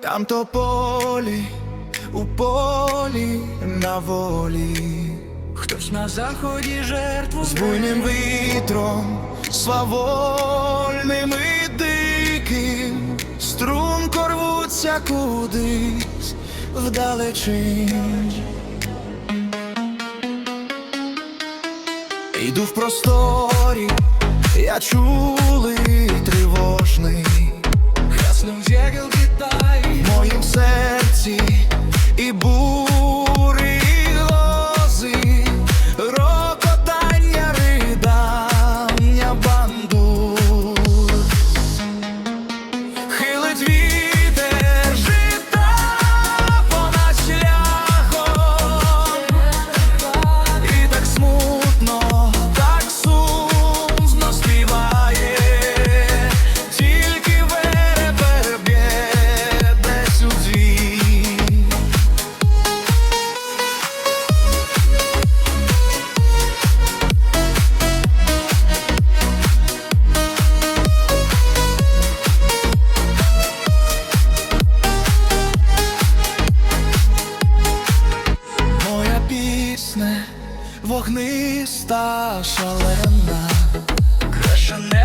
там то полі, у полі на волі. Хтось на заході жертву З буйним вітром, свавольним і диким, струнко рвуться кудись вдалечінь. Йду в просторі, я чулий вогниста шалена, Краще небо